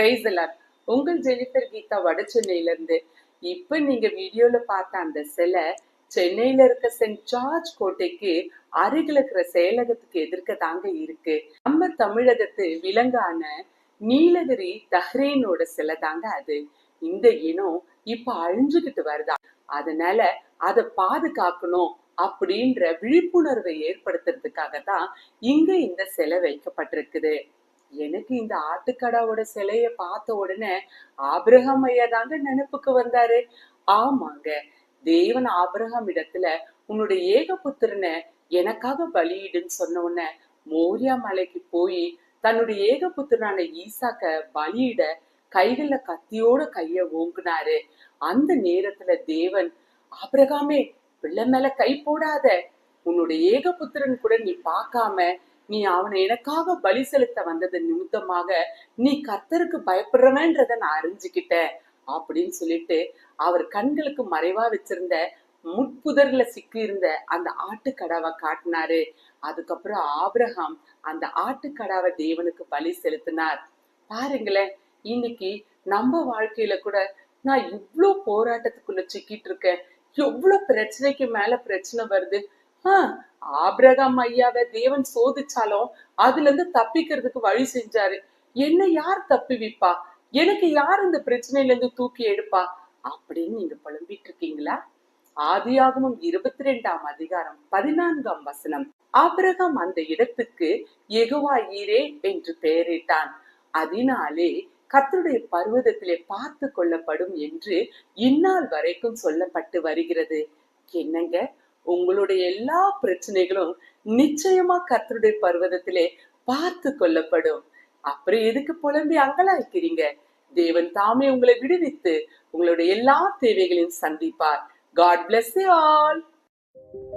Price எல்லாம் உங்கள் Jennifer Geetha வட சென்னையில இருந்து இப்ப நீங்க வீடியோல பார்த்த அந்த சிலை சென்னையில இருக்க சென்ட் ஜார்ஜ் கோட்டைக்கு அருகில் இருக்கிற செயலகத்துக்கு எதிர்க்க தாங்க இருக்கு. நம்ம தமிழகத்து விலங்கான நீலகிரி தஹ்ரேனோட சிலை தாங்க அது. இந்த இனம் இப்ப அழிஞ்சுகிட்டு வருதா? அதனால அதை பாதுகாக்கணும் அப்படின்ற விழிப்புணர்வை ஏற்படுத்துறதுக்காக தான் இங்க இந்த சிலை வைக்கப்பட்டிருக்குது. எனக்கு இந்த ஆட்டுக்கடாவோட சிலைய பார்த்த உடனே ஆபிரகாம் ஐயா தாங்க நினைப்புக்கு வந்தாரு. ஆமாங்க தேவன் ஆபிரகாம் இடத்துல உன்னுடைய ஏகபுத்திரனை எனக்காக பலியிடுன்னு சொன்ன உடனே மோரியா மலைக்கு போய் தன்னுடைய ஏகபுத்திரனான ஈசாக்க பலியிட கைகள்ல கத்தியோட கைய ஓங்குனாரு. அந்த நேரத்துல தேவன் ஆபிரகாமே பிள்ளை மேல கை போடாத. உன்னுடைய ஏகபுத்திரன் கூட நீ பார்க்காம நீ அவனை எனக்காக பலி செலுத்த வந்தது நிமித்தமாக நீ கர்த்தருக்கு பயப்படுறவன்றத நான் அறிஞ்சுக்கிட்டேன் அப்படின்னு சொல்லிட்டு அவர் கண்களுக்கு மறைவா வச்சிருந்த முட்புதர்ல சிக்கி இருந்த அந்த ஆட்டுக்கடாவை காட்டினாரு. அதுக்கப்புறம் ஆபிரகாம் அந்த ஆட்டுக்கடாவை தேவனுக்கு பலி செலுத்தினார். பாருங்களேன் இன்னைக்கு நம்ம வாழ்க்கையில கூட நான் இவ்ளோ போராட்டத்துக்குள்ள சிக்கிட்டு இருக்கேன். எவ்வளவு பிரச்சனைக்கு மேல பிரச்சனை வருது. ஆபிரகாம் ஐயாவை தேவன் சோதிச்சாலும் அதுல இருந்து தப்பிக்கிறதுக்கு வழி செஞ்சாரு. என்ன யார் தப்பிவிப்பா? எனக்கு யார் இந்த பிரச்சனையில இருந்து தூக்கி எடுப்பா? அப்படின்னு நீங்க புலம்பிட்டு இருக்கீங்களா? ஆதியாகமும் இருபத்தி ரெண்டாம் அதிகாரம் பதினான்காம் வசனம். ஆபிரகாம் அந்த இடத்துக்கு எகுவா ஈரே என்று பெயரிட்டான். அதனாலே கத்தருடைய பர்வதத்திலே பார்த்து கொள்ளப்படும் என்று இந்நாள் வரைக்கும் சொல்லப்பட்டு வருகிறது. என்னங்க? உங்களுடைய எல்லா பிரச்சனைகளும் நிச்சயமா கர்த்தருடைய பர்வதத்திலே பார்த்து கொள்ளப்படும். அப்புறம் எதுக்கு புலம்பி அங்கலாய்க்கிறீங்க? தேவன் தாமே உங்களை விடுவித்து உங்களுடைய எல்லா தேவைகளையும் சந்திப்பார். God plus you